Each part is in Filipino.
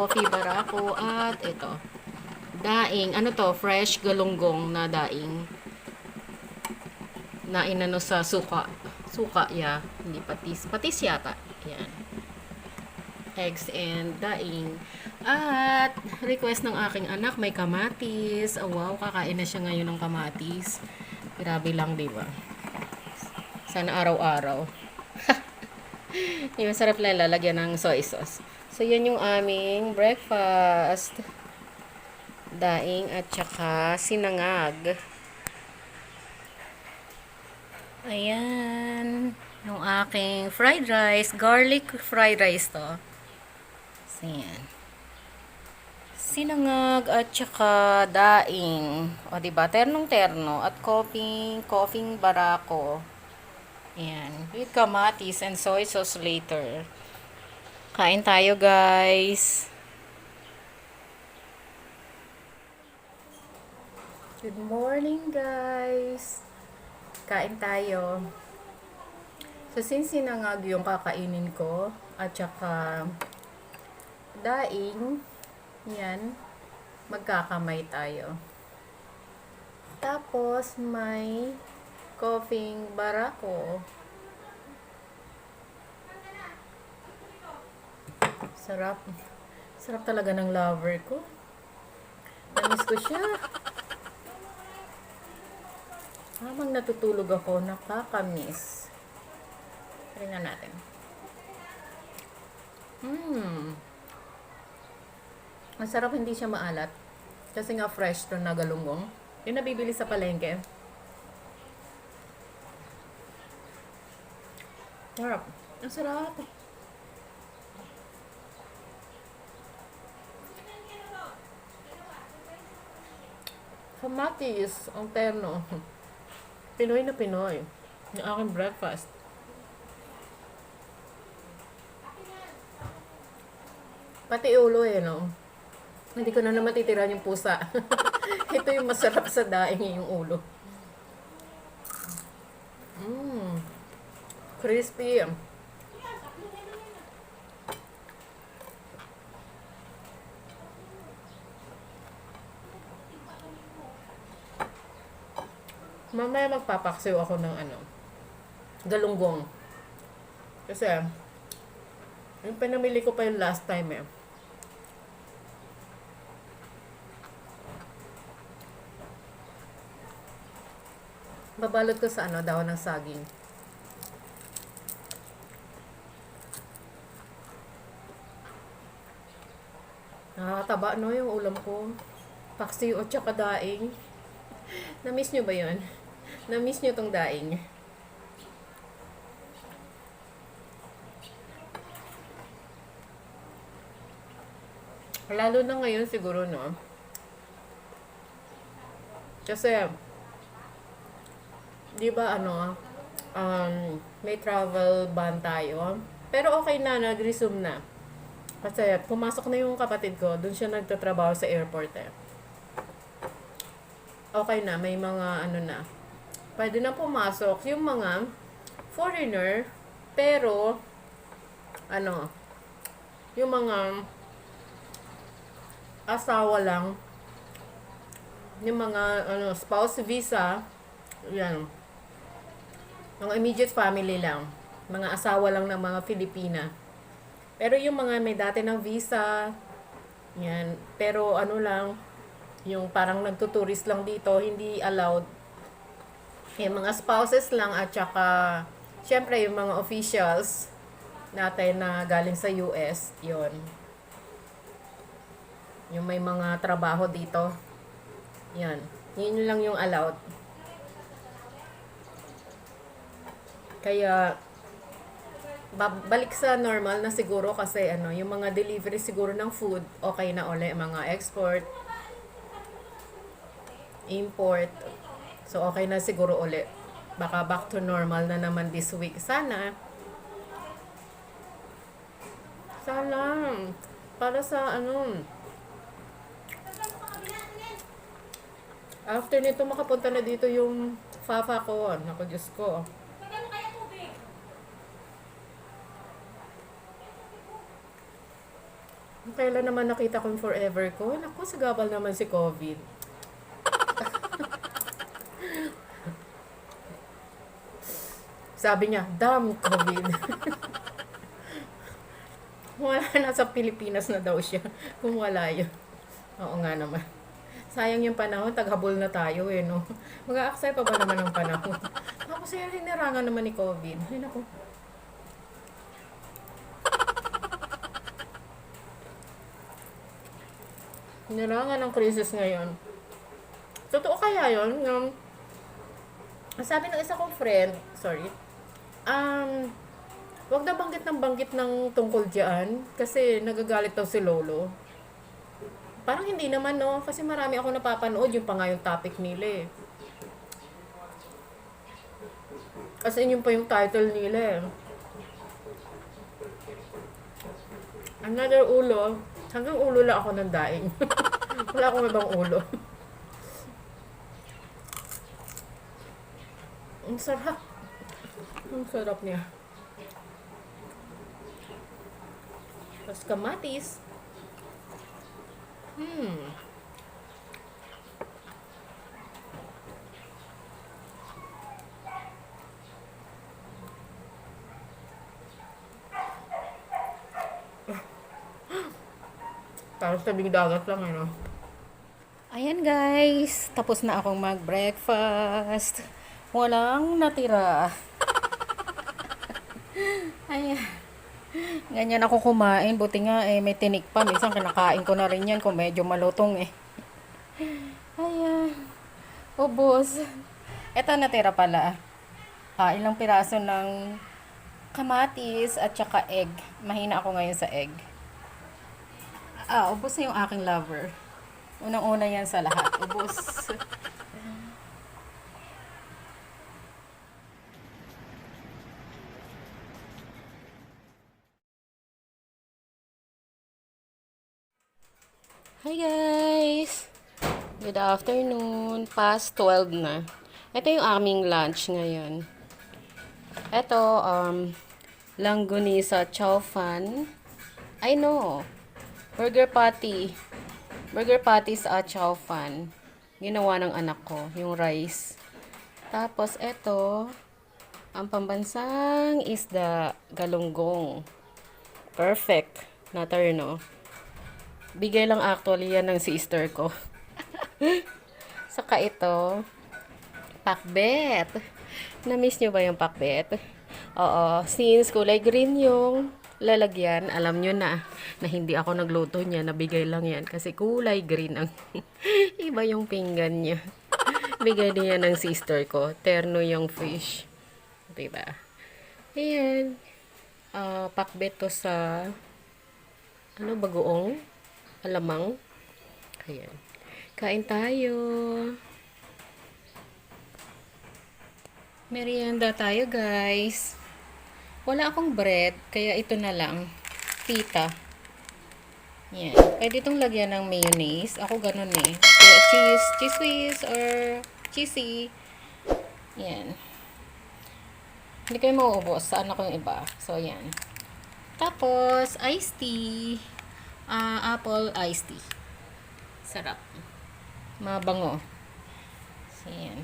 Coffee barako at ito. Daing, ano to, fresh galunggong na daing. Na inano sa suka. Suka, yeah. Hindi patis. Patis yata. Ayan. Eggs and daing. At request ng aking anak, may kamatis. Oh, wow, kakain na siya ngayon ng kamatis. Grabe lang, di ba? Sana araw-araw. yung sarap lang lalagyan ng soy sauce. So, yan yung aming breakfast. Daing at saka sinangag. Ayan. Yung aking fried rice. Garlic fried rice to. So, yan. Sinangag at saka daing. O, diba? Ternong-terno. At coffee, coffee barako. Ayan. With kamatis and soy sauce later. Kain tayo, guys. Good morning, guys. Kain tayo. So, since sinangag yung kakainin ko, at saka daing, yan, magkakamay tayo. Tapos, may coffee barako. Sarap. Sarap talaga ng lover ko. Namiss ko siya. Habang natutulog ako, nakakamiss. Tingnan natin. Hmm. Ang sarap hindi siya maalat. Kasi nga fresh to na galunggong. Yung nabibili sa palengke. Sarap. Ang sarap. Kamatis, ang terno. Pinoy na Pinoy. Yung aking breakfast. Pati ulo eh, no? Hindi ko na naman titira yung pusa. Ito yung masarap sa daing yung ulo. Mmm. Crispy. Mamaya magpapaksiw ako ng ano, galunggong. Kasi, yung pinamili ko pa yung last time eh. Babalot ko sa ano, daw ng saging. Nakakataba no yung ulam ko. Paksiw at saka daing. Na-miss nyo ba yun? Na-miss nyo tong daing? Lalo na ngayon siguro, no? Kasi, di ba ano, um, may travel ban tayo. Pero okay na, nag-resume na. Kasi pumasok na yung kapatid ko, dun siya nagtatrabaho sa airport eh. Okay na, may mga ano na. Pwede na pumasok yung mga foreigner, pero ano, yung mga asawa lang, yung mga ano, spouse visa, yan, mga immediate family lang, mga asawa lang ng mga Filipina. Pero yung mga may dati ng visa, yan. Pero ano lang, yung parang nagtuturist lang dito, hindi allowed. Yung mga spouses lang at saka, syempre yung mga officials natin na galing sa US, yon Yung may mga trabaho dito. Yan. Yun lang yung allowed. Kaya, ba- balik sa normal na siguro kasi ano, yung mga delivery siguro ng food, okay na uli. Mga export, import. So, okay na siguro uli. Baka back to normal na naman this week. Sana. Sana. Para sa ano, after nito makapunta na dito yung fafa ko. Naku, Diyos ko. Kailan naman nakita ko yung forever ko? Naku, sagabal naman si COVID. Sabi niya, damn COVID. wala na sa Pilipinas na daw siya. Kung wala yun. Oo nga naman. Sayang yung panahon, taghabol na tayo eh, no? Mag-a-accept pa ba naman ng panahon? Tapos yan, hinirangan naman ni COVID. Ay, naku. Hinirangan ng crisis ngayon. Totoo kaya yun? Yung, sabi ng isa kong friend, sorry, um, wag na banggit ng banggit ng tungkol dyan kasi nagagalit daw si Lolo. Parang hindi naman, no? Kasi marami ako napapanood, yung pa nga yung topic nila eh. Kasi yun pa yung title nila eh. Another ulo. Hanggang ulo lang ako ng daing. Wala akong ibang ulo. Ang sarap. Ang sarap niya. Tapos kamatis. Hmm. Parang tabing dagat lang, ano? Ayan guys, tapos na akong mag-breakfast. Walang natira. Ayan. Ganyan ako kumain. Buti nga eh, may tinik pa. Minsan kinakain ko na rin yan kung medyo malutong eh. Ayan. Ubus. Ito natira pala. Ah, ilang piraso ng kamatis at saka egg. Mahina ako ngayon sa egg. Ah, ubos na yung aking lover. Unang-una yan sa lahat. Ubos. Hi guys! Good afternoon. Past 12 na. Ito yung aming lunch ngayon. Ito, um, langgunisa chow fan. I know. Burger patty. Burger patties at chow fan. Ginawa ng anak ko, yung rice. Tapos, ito, ang pambansang isda, galunggong. Perfect. Na no? Bigay lang actually yan ng sister ko. Saka ito, pakbet. Na-miss nyo ba yung pakbet? Oo, since kulay green yung lalagyan, alam nyo na, na hindi ako nagluto niya, nabigay lang yan. Kasi kulay green ang iba yung pinggan niya. Bigay din yan ng sister ko. Terno yung fish. Diba? Ayan. Uh, pakbet to sa ano, bagoong alamang. Ayan. Kain tayo. Merienda tayo, guys. Wala akong bread, kaya ito na lang. Pita. Yan. Pwede itong lagyan ng mayonnaise. Ako ganun eh. Kaya cheese, cheese whiz, or cheesy. Yan. Hindi kayo mauubos. Saan ako yung iba. So, yan. Tapos, iced tea uh, apple iced tea. Sarap. Mabango. So, yan.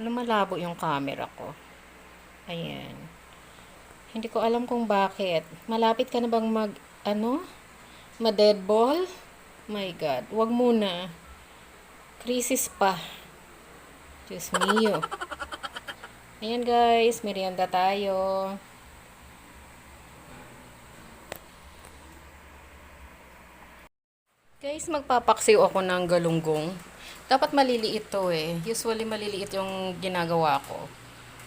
Lumalabo yung camera ko. Ayan. Hindi ko alam kung bakit. Malapit ka na bang mag, ano? Ma-dead ball? My God. Wag muna. Krisis pa. Diyos mio. Ayan guys, merienda tayo. Guys, magpapaksiw ako ng galunggong. Dapat maliliit to eh. Usually maliliit yung ginagawa ko.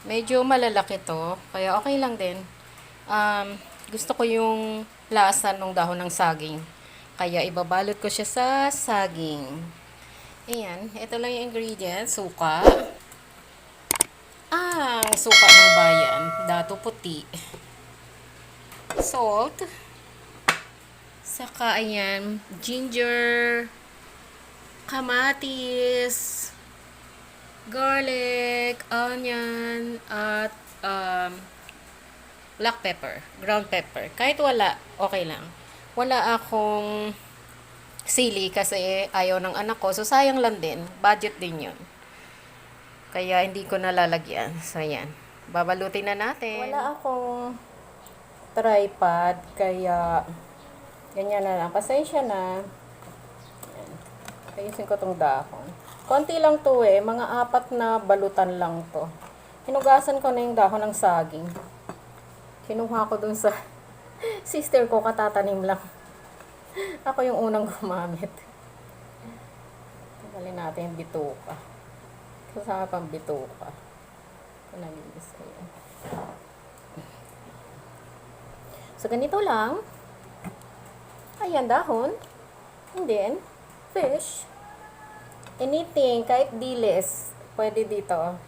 Medyo malalaki to, kaya okay lang din. Um, gusto ko yung lasa ng dahon ng saging. Kaya ibabalot ko siya sa saging. Ayan, ito lang yung ingredients. Suka. Ang suka ng bayan. Dato puti. Salt. Saka, ayan, ginger, kamatis, garlic, onion, at um, black pepper, ground pepper. Kahit wala, okay lang. Wala akong sili kasi ayaw ng anak ko. So, sayang lang din. Budget din yun. Kaya, hindi ko nalalagyan. So, ayan. Babalutin na natin. Wala akong tripod, kaya ganyan na lang. Pasensya na. Ayan. Ayusin ko tong dahon. Konti lang to eh. Mga apat na balutan lang to. Hinugasan ko na yung dahon ng saging. Kinuha ko dun sa sister ko, katatanim lang. Ako yung unang gumamit. Tanggalin natin yung bituka. Kasama pang bituka. Ito. So, ganito lang. Ayan, dahon. And then, fish. Anything, kahit dilis, pwede dito.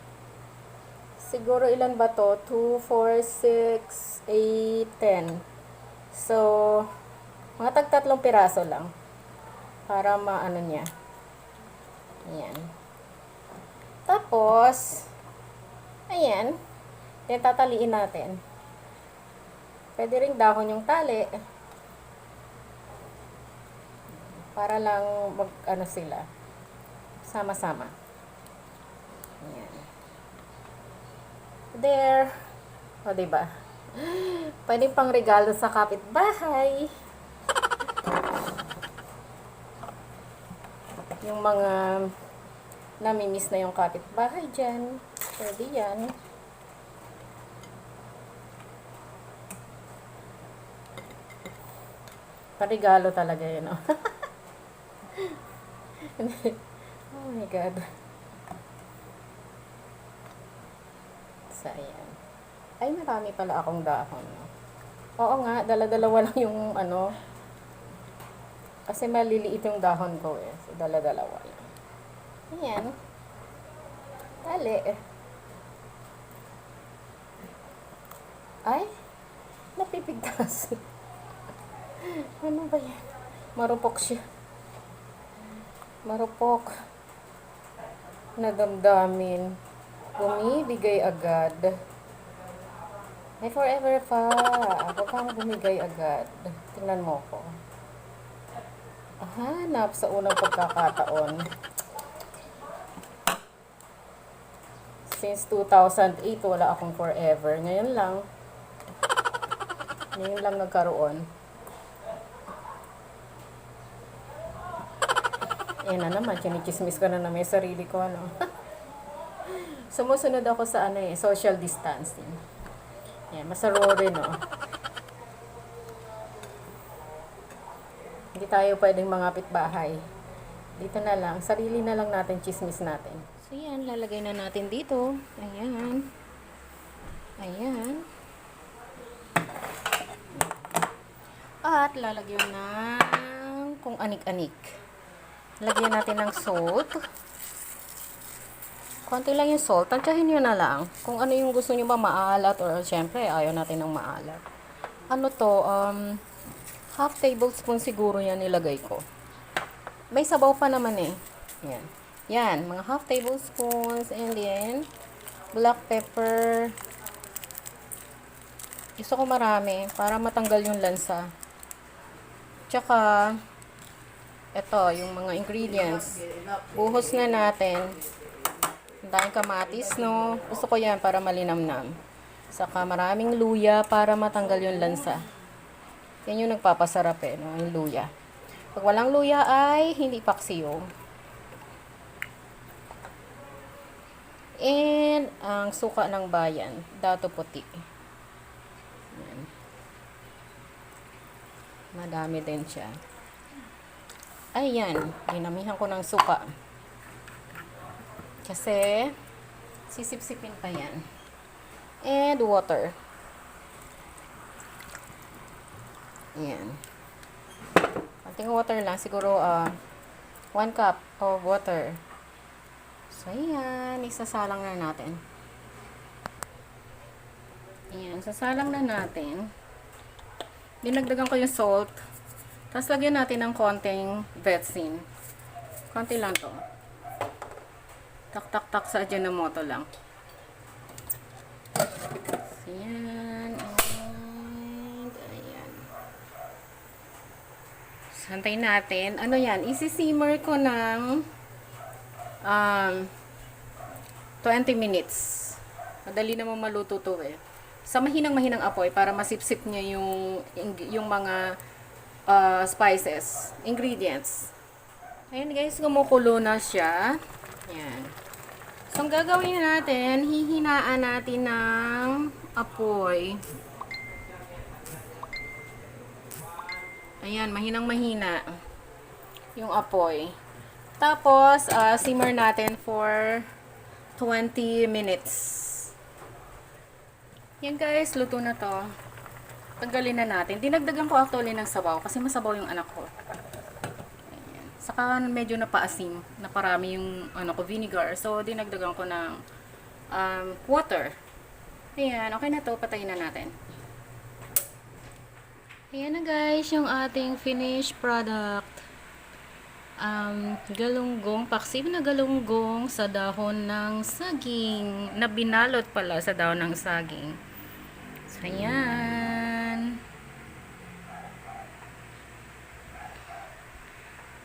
Siguro ilan ba to? 2, 4, 6, 8, 10. So, mga tagtatlong piraso lang. Para maano niya. Ayan. Tapos, ayan. Then, tataliin natin. Pwede ring dahon yung tali. Para lang mag, ano sila, sama-sama. Ayan. There. O, diba? Pwede pang regalo sa kapitbahay. Yung mga namimiss na yung kapitbahay dyan. Pwede yan. Parigalo talaga yun, oh. oh my God. So, ayan. Ay, marami pala akong dahon. Oo nga, dala-dalawa lang yung ano. Kasi maliliit yung dahon ko eh. So, dala-dalawa lang. Ayan. Tali. Ay, napipigtas. ano ba yan? Marupok siya. Marupok. Nadamdamin. Bumibigay agad. May forever pa. Huwag kang bumigay agad. Tingnan mo ko. Hanap sa unang pagkakataon. Since 2008, wala akong forever. Ngayon lang. Ngayon lang nagkaroon. Yan na naman, chinichismis ko na na may sarili ko, ano. Sumusunod ako sa ano eh, social distancing. Yan, masaro rin, no. Hindi tayo pwedeng mangapit bahay. Dito na lang, sarili na lang natin, chismis natin. So yan, lalagay na natin dito. Ayan. Ayan. At lalagyan ng kung anik-anik. Lagyan natin ng salt. Konti lang yung salt. Tansyahin nyo na lang. Kung ano yung gusto nyo ba maalat or syempre ayaw natin ng maalat. Ano to, um, half tablespoon siguro yan nilagay ko. May sabaw pa naman eh. Yan. Yan, mga half tablespoons and then black pepper. Gusto ko marami para matanggal yung lansa. Tsaka ito, yung mga ingredients. Buhos na natin. Daming kamatis, no? Gusto ko yan para malinamnam. Saka maraming luya para matanggal yung lansa. Yan yung nagpapasarap eh, no? yung luya. Pag walang luya ay hindi paksiyo. And ang suka ng bayan, dato puti. Yan. Madami din siya. Ayan, ginamihan ko ng suka. Kasi, sisipsipin pa yan. And water. Ayan. Konting water lang. Siguro, uh, one cup of water. So, ayan. Isasalang na natin. Ayan. Sasalang na natin. Dinagdagan ko yung salt. Tapos, lagyan natin ng konting vetsin. Konti lang to. Tak-tak-tak sa Ajinomoto lang. So. And, ayan. Santay natin. Ano yan? Isi-simmer ko ng um, 20 minutes. Madali naman maluto to eh. Sa mahinang-mahinang apoy para masipsip niya yung, yung mga uh, spices, ingredients. Ayan guys, kumukulo na siya. Ayan. So, ang gagawin natin, hihinaan natin ng apoy. Ayan, mahinang mahina yung apoy. Tapos, ah, simmer natin for 20 minutes. Yan guys, luto na to. Tanggalin na natin. Dinagdagan ko actually ng sabaw kasi masabaw yung anak ko. Ayan. Saka medyo napaasim, naparami yung ano ko, vinegar. So, dinagdagan ko ng um, water. Ayan, okay na to. Patayin na natin. Ayan na guys, yung ating finished product. Um, galunggong, paksiw na galunggong sa dahon ng saging. Na binalot pala sa dahon ng saging. So, ayan.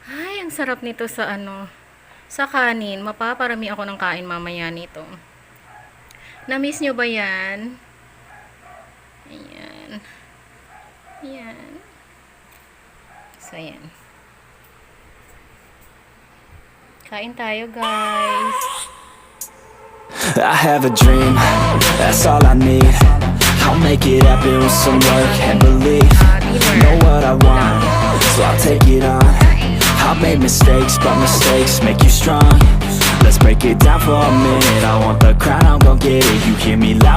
Ay, ang sarap nito sa ano, sa kanin. Mapaparami ako ng kain mamaya nito. Na-miss nyo ba yan? Ayan. Ayan. So, ayan. Kain tayo, guys. I have a dream, that's all I need. I'll make it happen with some work and belief. Know what I want, so I'll take it on. I've made mistakes, but mistakes make you strong. Let's break it down for a minute. I want the crown, I'm gon' get it. You hear me loud.